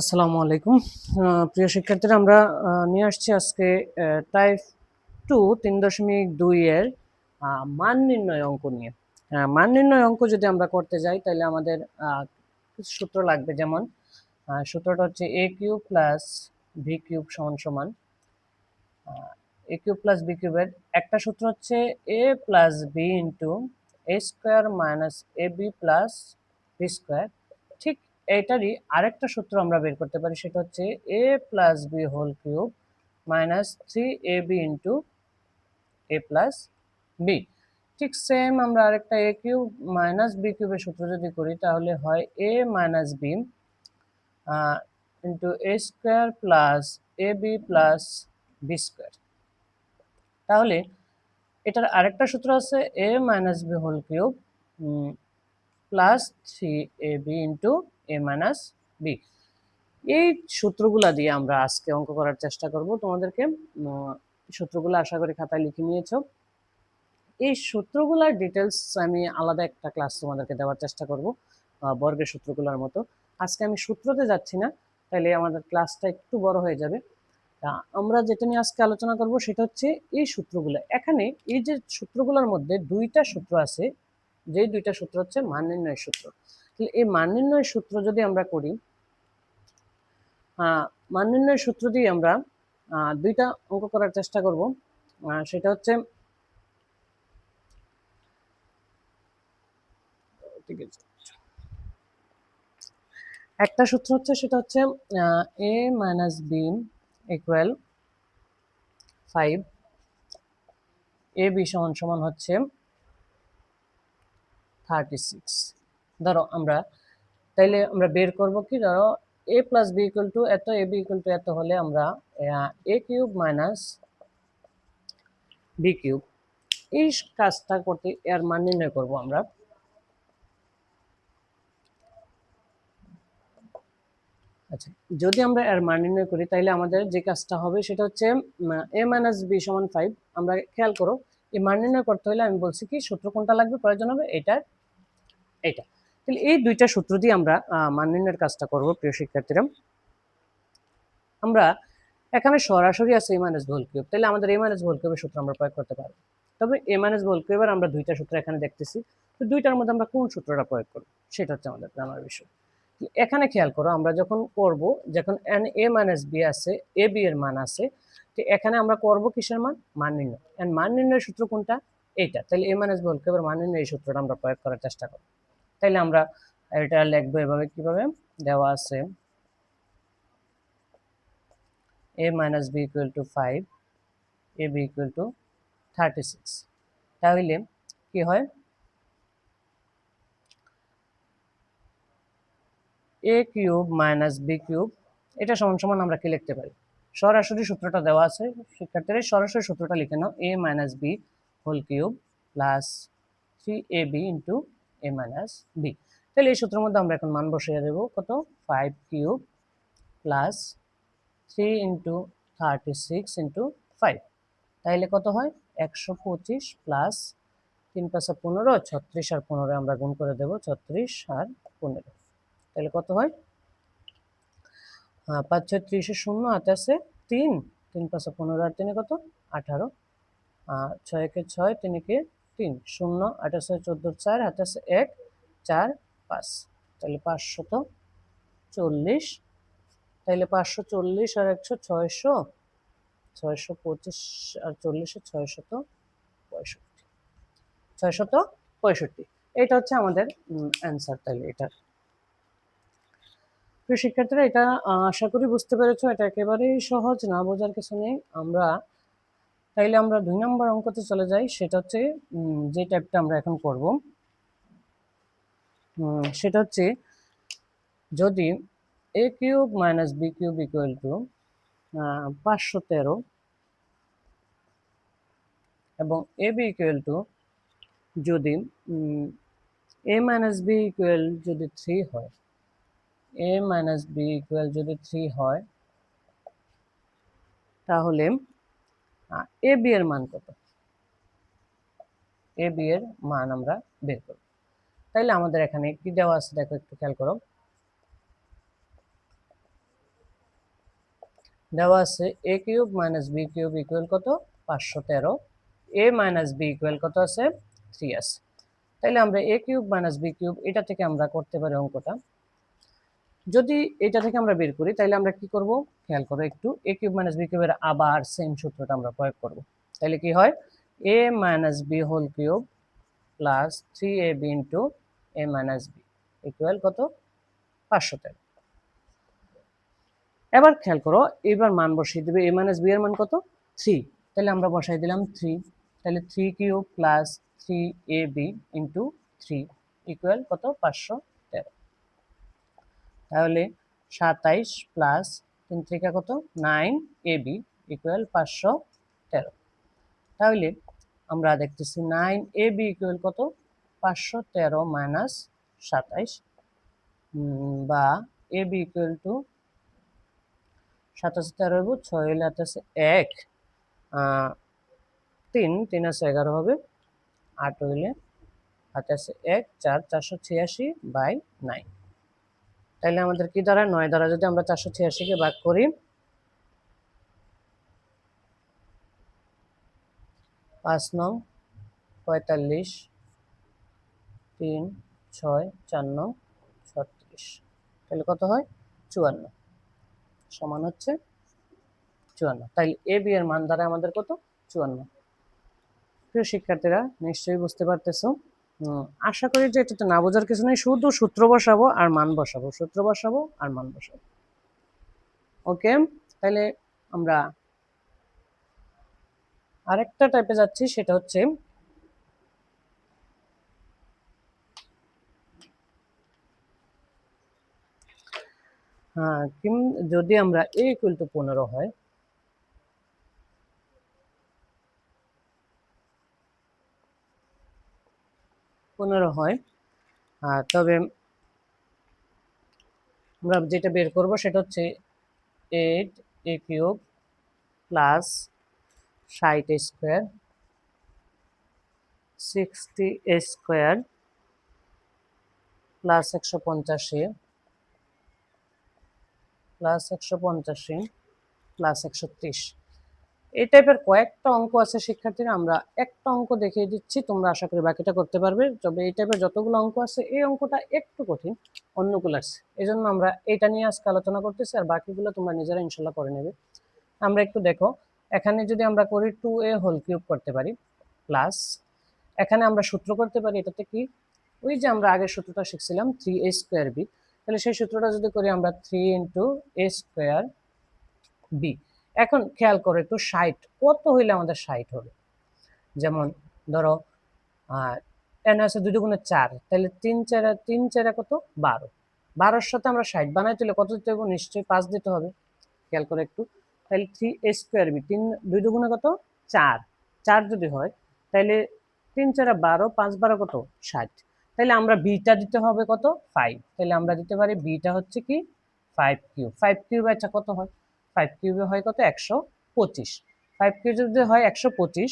আসসালামু আলাইকুম। প্রিয় শিক্ষার্থীরা, আমরা নিয়ে আসছি আজকে টাইপ টু তিন দশমিক দুই এর মান নির্ণয় অঙ্ক নিয়ে। মান নির্ণয় অঙ্ক যদি আমরা করতে যাই, তাহলে আমাদের সূত্র লাগবে। যেমন সূত্রটা হচ্ছে A cube plus V cube সমান সমান। এ কিউব প্লাস বি কিউবের একটা সূত্র হচ্ছে A plus B into A square minus A B plus B square ঠিক এইটারই আরেকটা সূত্র আমরা বের করতে পারি, সেটা হচ্ছে A plus B whole cube minus three A B into A plus B ঠিক সেম আমরা আরেকটা এ কিউব মাইনাস বি কিউবের সূত্র যদি করি, তাহলে হয় A minus B into A square plus A B plus B square তাহলে এটার আরেকটা সূত্র আছে A minus B whole cube plus three A B into A minus B এই সূত্রগুলা দিয়ে আমরা আজকে অঙ্ক করার চেষ্টা করব। তোমাদেরকে সূত্রগুলো আশা করি খাতায় লিখে নিয়েছো। এই সূত্রগুলার ডিটেলস আমি আলাদা একটা ক্লাস তোমাদেরকে দেওয়ার চেষ্টা করব বর্গের সূত্রগুলোর মতো। আজকে আমি সূত্রতে যাচ্ছি না তাহলে আমাদের ক্লাসটা একটু বড় হয়ে যাবে। আমরা যেটা নিয়ে আজকে আলোচনা করব সেটা হচ্ছে এই সূত্রগুলো। এখানে এই যে সূত্রগুলোর মধ্যে দুইটা সূত্র আছে যেই দুইটা সূত্র হচ্ছে মান নির্ণয় সূত্র। তাহলে এই মান নির্ণয় সূত্র যদি আমরা করি মান নির্ণয় সূত্র দিয়ে আমরা দুইটা অঙ্ক করার চেষ্টা করব। সেটা হচ্ছে, একটা সূত্র হচ্ছে সেটা হচ্ছে A minus B equal five A B সমান সমান হচ্ছে থার্টি সিক্স ধরো আমরা, তাইলে আমরা বের করব কি? ধরো A plus B equal to এত এ বি ইকুয়াল টু এত হলে আমরা A cube minus B cube এই কাজটা করতে এর মান নির্ণয় করব আমরা। আচ্ছা যদি আমরা এর মান নির্ণয় করি তাহলে আমাদের যে কাজটা হবে সেটা হচ্ছে এ মাইনাস বি সমান ফাইভ আমরা খেয়াল করো, এই মান নির্ণয় করতে হলে আমি বলছি কি, সূত্র কোনটা লাগবে? প্রয়োজন হবে এটার এটা তাহলে এই দুইটা সূত্র দিয়ে আমরা মান নির্ণয়ের কাজটা করব, প্রিয় শিক্ষার্থীরা। আমরা এখানে সরাসরি আছে এ মাইনাস ভোল কিউব তাহলে আমাদের এ মাইনাস ভোল কিউবের সূত্র আমরা প্রয়োগ করতে পারব। তবে এ মাইনাস ভোল কিউবের আমরা দুইটা সূত্র এখানে দেখতেছি, তো দুইটার মধ্যে আমরা কোন সূত্রটা প্রয়োগ করব? সেটা হচ্ছে আমাদের জানার বিষয়। এখানে খেয়াল করো, আমরা যখন করব, যখন এন এ মাইনাস বি আছে এ বি এর মান আছে, তো এখানে আমরা করব কিসের মান? মান নির্ণয়। এন্ড মান নির্ণয়ের সূত্র কোনটা? এইটা। তাহলে এ মাইনাস বল কেবল মান নির্ণয় এই সূত্রটা আমরা প্রয়োগ করার চেষ্টা করব। তাইলে আমরা এটা লিখব এভাবে কীভাবে? দেওয়া আছে। A minus B equal to five A B equal to thirty six তাহলে কি হয়? A cube minus B cube এটা সমান সমান আমরা কি লিখতে পারি? সরাসরি সূত্রটা দেওয়া আছে, শিক্ষার্থীরা সরাসরি সূত্রটা লিখে নাও। A minus B whole cube plus three A B into A minus B তাহলে এই সূত্রের মধ্যে আমরা এখন মান বসিয়ে দেবো। কত? Five cube plus three into thirty six into five তাহলে কত হয়? একশো পঁচিশ প্লাস তিন পাঁচা পনেরো, ছত্রিশ আর পনেরো আমরা গুণ করে দেবো, ছত্রিশ আর পনেরো। তাহলে কত হয়? হ্যাঁ পাঁচ ছয় ত্রিশে শূন্য আছে তিন তিন পাঁচশো পনেরো আর তিনে কত? আঠারো। আর ছয় একে ছয়, তিনকে তিন, শূন্য, আঠাশ চোদ্দ, চার আছে এক, চার, পাঁচ। তাহলে পাঁচশত চল্লিশ। তাহলে পাঁচশো চল্লিশ আর একশো ছয়শো ছয়শো পঁচিশ আর চল্লিশে ছয়শত পঁয়ষট্টি। ছয়শত পঁয়ষট্টি। এটা হচ্ছে আমাদের অ্যান্সার তাহলে এটার। প্রিয় শিক্ষার্থীরা, এটা আশা করি বুঝতে পেরেছ, এটা একেবারেই সহজ, না বোঝার কিছু নেই। আমরা তাইলে আমরা দুই নম্বর অঙ্কতে চলে যাই, সেটা হচ্ছে যে টাইপটা আমরা এখন করব সেটা হচ্ছে যদি A cube minus B cube equal to পাঁচশো তেরো এবং এ বি ইকুয়াল টু যদি এ মাইনাস বি ইকুয়াল যদি থ্রি হয় এ মাইনাস বি ইকুয়াল যদি থ্রি হয়, তাহলে এ বি এর মান কত? এ বি এর মান আমরা বের করব। তাইলে আমাদের এখানে কি দেওয়া আছে দেখো একটু খেয়াল করো। দেওয়া আছে A cube minus B cube equal কত? পাঁচশো তেরো। এ মাইনাস বি ইকুয়াল কত আছে? থ্রি আছে। তাইলে আমরা a cube minus b cube এটা থেকে আমরা করতে পারি অঙ্কটা। যদি এটা থেকে আমরা বের করি তাহলে আমরা কি করব? খেয়াল করো একটু এ কিউব মাইনাস বি কিউবের আবার সেম সূত্রটা আমরা প্রয়োগ করব। তাহলে কি হয়? A minus b whole cube plus three a b into a minus b equal কত? পাঁচশো তেরো। এবার খেয়াল করো, এবার মান বসিয়ে দেবে এ মাইনাস বি এর মান কত? থ্রি তাহলে আমরা বসাই দিলাম থ্রি তাহলে three cube plus three a b into three equal কত? পাঁচশো তেরো তাহলে সাতাইশ প্লাস তিন থেকে কত? নাইন এ বি ইকুয়াল পাঁচশো তেরো। তাহলে আমরা দেখতেছি নাইন এ বি ইকুয়াল কত? পাঁচশো তেরো মাইনাস সাতাইশ বা এ বি ইকুয়াল টু সাতাশ তেরো হইব, ছয় হইলে আছে এক তিন তিন আছে এগারো হবে, আট হইলে হাতে আছে এক, চার, চারশো ছিয়াশি বাই নাইন তাইলে আমাদের কি দ্বারা নয় দ্বারা যদি আমরা চারশো ছিয়াশিকে ভাগ করি, পাঁচ নং, পঁয়তাল্লিশ, তিন, ছয়, চার নং, ছত্রিশ। তাহলে কত হয়? চুয়ান্ন। সমান হচ্ছে চুয়ান্ন। তাই এ, বি এর মান দ্বারা আমাদের কত? চুয়ান্ন। প্রিয় শিক্ষার্থীরা, নিশ্চয়ই বুঝতে পারতেছো আশা করি যে এটাতে না বোঝার কিছু নেই, শুধু সূত্র বসাবো আর মান বসাবো, সূত্র বসাবো আর মান বসাবো। ওকে, তাহলে আমরা আরেকটা টাইপে যাচ্ছি, সেটা হচ্ছে হ্যাঁ যদি আমরা এ ইকুয়াল টু পনেরো হয় পনেরো হয়। তবে আমরা যেটা বের করব সেটা হচ্ছে এইট এ কিউব প্লাস ষাট স্কোয়ার সিক্সটি স্কোয়ার প্লাস একশো পঞ্চাশি প্লাস একশো পঞ্চাশি প্লাস একশো ত্রিশ। এই টাইপের কয়েকটা অঙ্ক আছে শিক্ষার্থীরা, আমরা একটা অঙ্ক দেখিয়ে দিচ্ছি, তোমরা আশা করি বাকিটা করতে পারবে। তবে এই টাইপের যতগুলো অঙ্ক আছে, এই অঙ্কটা একটু কঠিন অন্যগুলো আছে এই জন্য আমরা এটা নিয়ে আজকে আলোচনা করতেছি, আর বাকিগুলো তোমরা নিজেরা ইনশাল্লাহ করে নেবে। আমরা একটু দেখো, এখানে যদি আমরা করি টু এ হোল কিউব করতে পারি প্লাস এখানে আমরা সূত্র করতে পারি, এটাতে কি? ওই যে আমরা আগের সূত্রটা শিখছিলাম থ্রি এ স্কোয়ার বি তাহলে সেই সূত্রটা যদি করি, আমরা three into a square b এখন খেয়াল করো একটু ষাট, কত হইলে আমাদের ষাট হবে? যেমন ধরো এন আছে দুই দুগুণে চার তাহলে তিন চারা তিন চারা কত? বারো। বারোর সাথে আমরা ষাট বানাই তুলে কত দিতে হবে নিশ্চয়ই পাঁচ দিতে হবে। খেয়াল করে একটু। তাহলে থ্রি স্কোয়ার বি তিন, দুই দুগুণে কত? চার। চার যদি হয় তাহলে তিন চারা বারো, পাঁচ বারো কত? ষাট। তাহলে আমরা বিটা দিতে হবে কত? ফাইভ তাহলে আমরা দিতে পারি বিটা হচ্ছে কি? ফাইভ কিউব ফাইভ কিউব আচ্ছা কত হয়? ফাইভ কিউবে হয় কত? একশো পঁচিশ। ফাইভ কিউব যদি হয় একশো পঁচিশ,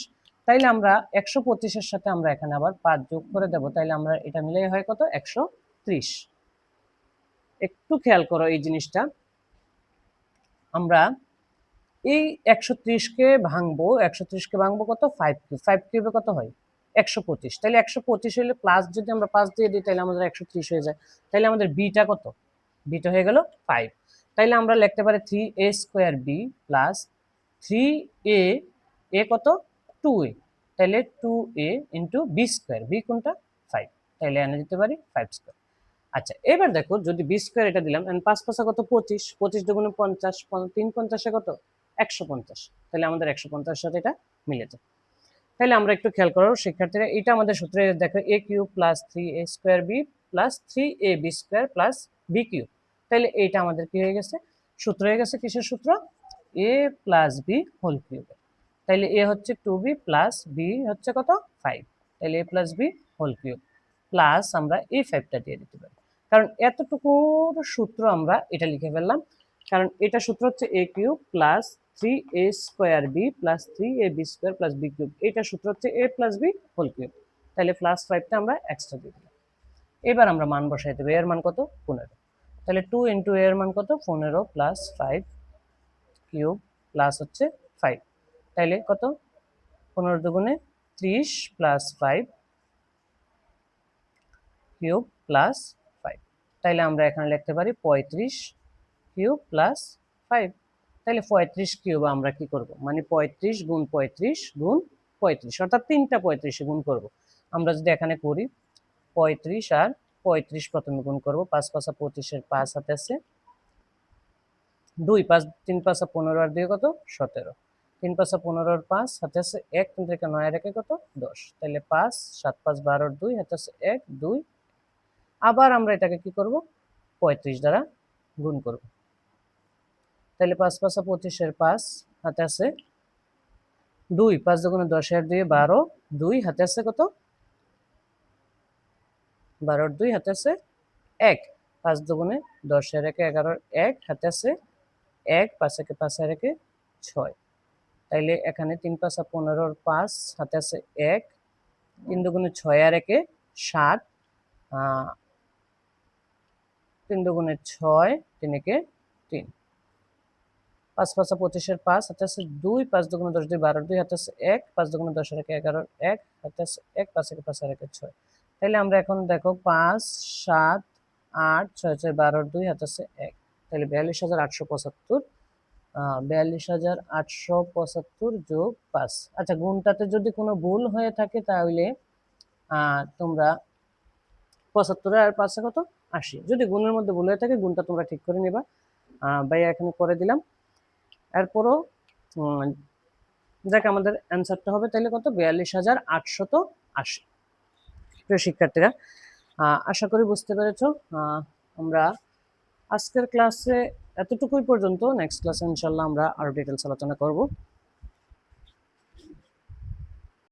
তাইলে আমরা একশো পঁচিশের সাথে আমরা এখানে আবার পাঁচ যোগ করে দেবো, তাইলে আমরা এটা মিলে হয় কত? একশো ত্রিশ। একটু খেয়াল করো এই জিনিসটা। আমরা এই একশো ত্রিশকে ভাঙবো, একশো ত্রিশকে ভাঙবো কত? ফাইভ কিউব ফাইভ কিউবে কত হয়? একশো পঁচিশ। তাহলে একশো পঁচিশ হলে প্লাস যদি আমরা পাঁচ দিয়ে দিই তাহলে আমাদের একশো ত্রিশ হয়ে যায়। তাহলে আমাদের বিটা কত? বিটা হয়ে গেল ফাইভ তাইলে আমরা লিখতে পারি three a square b plus three a a কত? টু এ তাহলে two a into b square b কোনটা? ফাইভ তাহলে এনে দিতে পারি ফাইভ স্কোয়ার আচ্ছা এবার দেখো যদি বি স্কোয়ার এটা দিলাম পাঁচ পাঁচা কত? পঁচিশ। পঁচিশ দুগুণে পঞ্চাশ তিন পঞ্চাশে কত? একশো পঞ্চাশ। তাহলে আমাদের একশো পঞ্চাশ সাথে এটা মিলে যায়। তাহলে আমরা একটু খেয়াল করো, শিক্ষার্থীরা, এটা আমাদের সূত্রে দেখো a cube plus three a square b plus three a b square plus b cube তাহলে এইটা আমাদের কি হয়ে গেছে? সূত্র হয়ে গেছে কিসের সূত্র? A plus b whole cube তাইলে এ হচ্ছে টু বি প্লাস বি হচ্ছে কত? ফাইভ তাহলে a plus b whole cube plus আমরা এই ফাইভটা দিয়ে দিতে পারি। কারণ এতটুকুর সূত্র আমরা এটা লিখে ফেললাম। কারণ এটা সূত্র হচ্ছে a cube plus three a square b plus three a b square plus b cube এটা সূত্র হচ্ছে a plus b whole cube তাহলে প্লাস ফাইভটা আমরা এক্সট্রা দিয়ে দিলাম। এবার আমরা মান বসাই দেবো। এর মান কত? পনেরো। তাহলে টু ইন্টু এর মান কত? পনেরো প্লাস ফাইভ কিউব প্লাস হচ্ছে ফাইভ তাইলে কত? পনেরো দুগুণে ত্রিশ plus five cube plus five তাইলে আমরা এখানে লিখতে পারি পঁয়ত্রিশ কিউব প্লাস ফাইভ তাহলে পঁয়ত্রিশ কিউব আমরা কি করব? মানে পঁয়ত্রিশ গুণ পঁয়ত্রিশ গুণ পঁয়ত্রিশ। অর্থাৎ তিনটা পঁয়ত্রিশে গুণ করব। আমরা যদি এখানে করি পঁয়ত্রিশ আর পঁয়ত্রিশ প্রথমে গুণ করব, পাঁচ পাঁচা পঁচিশের পাঁচ হাতে আছে। দুই পাঁচ, তিন পাঁচা পনেরো আর দুই কত? সতেরো। তিন পাঁচা পনেরোর পাঁচ হাতে আছে এক, তিন থেকে নয় আর একে কত? দশ। তাহলে পাঁচ, সাত পাঁচ বারোর দুই হাতে আছে এক, দুই। আবার আমরা এটাকে কি করব? পঁয়ত্রিশ দ্বারা গুণ করব। তাহলে পাঁচ পাঁচা পঁচিশের পাঁচ হাতে আছে দুই, পাঁচ দুগুণে দশের দুই বারো, দুই হাতে আছে কত? বারোর দুই হাতে আছে এক, পাঁচ দুগুণে দশের একে এগারোর এক হাতে আছে এক, পাঁচ একে পাঁচ আর একে ছয়। তাইলে এখানে তিন পাঁচা পনেরোর পাঁচ হাতে আছে এক, তিন দুগুণে ছয় আর একে সাত তিন দুগুণে ছয়, তিন একে তিন। পাঁচ পাঁচা পঁচিশের পাঁচ হাতে আছে দুই, পাঁচ দুগুণে দশ দুই বারো দুই হাতে আছে এক, পাঁচ দুগুণে দশের একে এগারোর এক, হাতে আছে এক, পাঁচ একে পাঁচ আর একে ছয়। তাহলে আমরা এখন দেখো পাঁচ, সাত, আট, ছয় ছয়, বারো, দুই, হাতে আছে এক। তাহলে বিয়াল্লিশ হাজার আটশো পঁচাত্তর বিয়াল্লিশ হাজার আটশো পঁচাত্তর যোগ পাঁচ। আচ্ছা গুণটাতে যদি কোনো ভুল হয়ে থাকে তাহলে তোমরা পঁচাত্তর আর পাঁচে কত? আশি। যদি গুণের মধ্যে ভুল হয়ে থাকে, গুণটা তোমরা ঠিক করে নিবা। ভাইয়া এখানে করে দিলাম। এরপরও যাক আমাদের অ্যান্সারটা হবে তাহলে কত? বিয়াল্লিশ হাজার আটশত আশি। প্রিয় শিক্ষার্থীরা আশা করি বুঝতে পেরেছ আমরা আজকের ক্লাসে এতটুকুই পর্যন্ত নেক্সট ক্লাসে ইনশাল্লাহ আমরা আরও ডিটেলস আলোচনা করব।